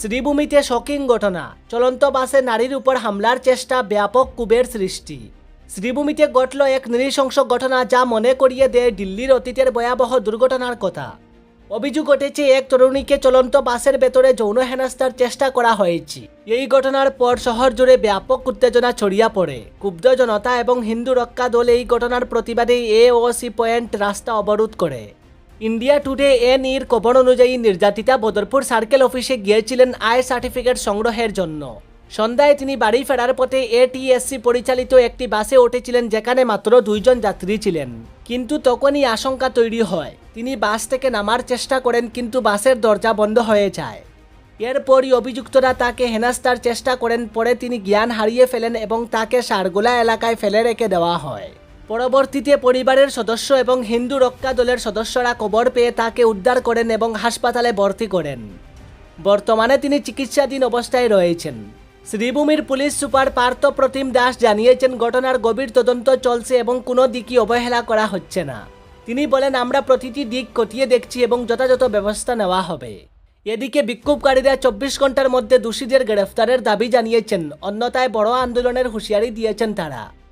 শ্রীভূমিতে shocking ঘটনা। চলন্ত বাসে নারীর উপর হামলার চেষ্টা, ব্যাপক কুবের সৃষ্টি। শ্রীভূমিতে ঘটল এক নৃশংস ঘটনা যা মনে করিয়ে দেয় দিল্লির অতীতের ভয়াবহ দুর্ঘটনার কথা। অভিযোগ উঠেছে, এক তরুণীকে চলন্ত বাসের ভেতরে যৌন হেনস্থার চেষ্টা করা হয়েছে। এই ঘটনার পর শহর জুড়ে ব্যাপক উত্তেজনা ছড়িয়ে পড়ে। ক্ষুব্ধ জনতা এবং হিন্দু রক্ষা দল এই ঘটনার প্রতিবাদে এ ও সি পয়েন্ট রাস্তা অবরোধ করে। ইন্ডিয়া টুডে এন ইর খবর অনুযায়ী নির্যাতিতা বদরপুর সার্কেল অফিসে গিয়েছিলেন আয় সার্টিফিকেট সংগ্রহের জন্য। সন্ধ্যায় তিনি বাড়ি ফেরার পথে এটিএসসি পরিচালিত একটি বাসে উঠেছিলেন যেখানে মাত্র দুইজন যাত্রী ছিলেন। কিন্তু তখনই আশঙ্কা তৈরি হয়, তিনি বাস থেকে নামার চেষ্টা করেন কিন্তু বাসের দরজা বন্ধ হয়ে যায়। এরপরই অভিযুক্তরা তাকে হেনাস্তার চেষ্টা করেন, পরে তিনি জ্ঞান হারিয়ে ফেলেন এবং তাকে সারগোলা এলাকায় ফেলে রেখে দেওয়া হয়। পরবর্তীতে পরিবারের সদস্য এবং হিন্দু রক্ষা দলের সদস্যরা কবর পেয়ে তাকে উদ্ধার করেন এবং হাসপাতালে ভর্তি করেন। বর্তমানে তিনি চিকিৎসাধীন অবস্থায় রয়েছেন। শ্রীভূমির পুলিশ সুপার পার্থ প্রতিম দাস জানিয়েছেন, ঘটনার গভীর তদন্ত চলছে এবং কোনো দিকই অবহেলা করা হচ্ছে না। তিনি বলেন, আমরা প্রতিটি দিক খতিয়ে দেখছি এবং যথাযথ ব্যবস্থা নেওয়া হবে। এদিকে বিক্ষোভকারীরা চব্বিশ ঘণ্টার মধ্যে দোষীদের গ্রেফতারের দাবি জানিয়েছেন। অন্যথায় বড় আন্দোলনের হুঁশিয়ারি দিয়েছেন তারা।